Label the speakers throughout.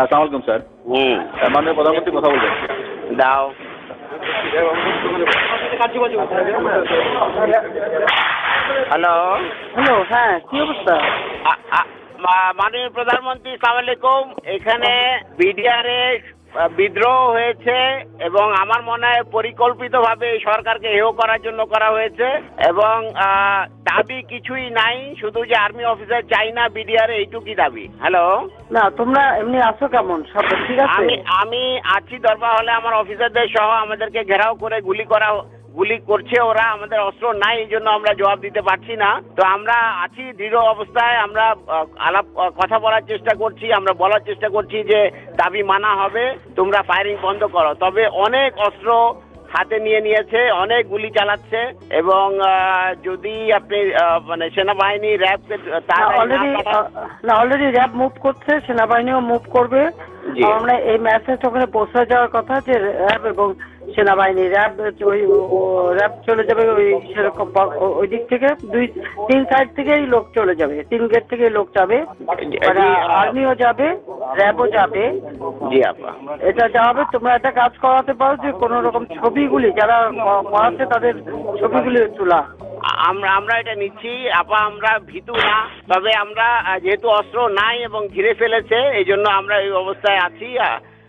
Speaker 1: আসসালামু আলাইকুম স্যার।
Speaker 2: হুম।
Speaker 1: মাননীয় প্রধানমন্ত্রী কথা বলবেন।
Speaker 2: দাও। হ্যালো।
Speaker 3: হ্যালো হ্যাঁ কি অবস্থা?
Speaker 2: মাননীয় প্রধানমন্ত্রী সালাম আলাইকুম। এখানে বিডিআরে বিদ্রোহ হয়েছে এবং আমার মনে হয় পরিকল্পিতভাবে এই সরকারকে হেও করার জন্য করা হয়েছে এবং আহ, দাবি কিছুই নাই শুধু যে আর্মি অফিসার চাই না বিডিআর এইটুকুই দাবি। হ্যালো?
Speaker 3: না তোমরা এমনি আছো কেমন? সব ঠিক আছে?
Speaker 2: আমি আমি আছি দরবার হলে আমার অফিসারদের সহ আমাদেরকে ঘেরাও করে গুলি করা গুলি করছে ওরা আমাদের অস্ত্র নাই এই জন্য আমরা জবাব দিতে পারছি না। তো আমরা আছি দৃঢ় অবস্থায় আমরা আলাপ কথা বলার চেষ্টা করছি আমরা বলার চেষ্টা করছি যে দাবি মানা হবে তোমরা ফায়ারিং বন্ধ করো। তবে অনেক অস্ত্র হাতে নিয়ে নিয়েছে অনেক গুলি চালাচ্ছে এবং যদি আপনি মানে সেনাবাহিনী র্যাবকে
Speaker 3: না অলরেডি র্যাব মুভ করছে সেনাবাহিনীও মুভ করবে। আমরা এই মেসেজ ওখানে পৌঁছে যাওয়ার কথা যে র্যাব এবং সেনাবাহিনী র্যাব ওই র্যাব চলে যাবে ওই সেরকম ওই দিক থেকে দুই তিন সাইড থেকেই লোক চলে যাবে তিন গেট থেকেই লোক যাবে মানে আর্মিও যাবে র্যাবও যাবে।
Speaker 2: জি আপা।
Speaker 3: এটা যা হবে তোমরা একটা কাজ করাতে পারো যে কোনো রকম ছবিগুলি যারা করাচ্ছে তাদের ছবিগুলি তোলা।
Speaker 2: আমরা আমরা এটা নিচ্ছি আপা আমরা ভীতু না তবে আমরা যেহেতু অস্ত্র নাই এবং ঘিরে ফেলেছে এই জন্য আমরা এই অবস্থায় আছি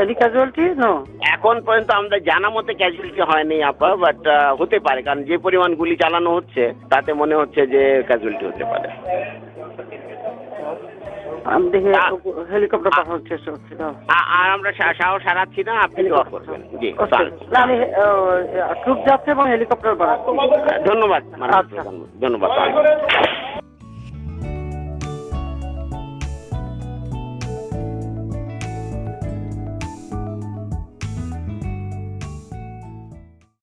Speaker 3: any casualty no
Speaker 2: এখন পর্যন্ত আমাদের জানা মতে ক্যাজুয়ালিটি হয়নি আপা বাট হতে পারে কারণ যে পরিমাণ গুলি চালানো হচ্ছে তাতে মনে হচ্ছে যে ক্যাজুয়ালিটি হতে পারে
Speaker 3: আমি দেখে। হেলিকপ্টার পাঠানোর চেষ্টা করছি
Speaker 2: আর আমরা সাহস হারাচ্ছি না আপনি দোয়া করবেন জি
Speaker 3: Okay.
Speaker 2: তাহলে।
Speaker 3: না আমি ট্রুপ যাচ্ছে এবং হেলিকপ্টার পাঠাচ্ছি
Speaker 2: ধন্যবাদ
Speaker 3: আচ্ছা।
Speaker 2: ধন্যবাদ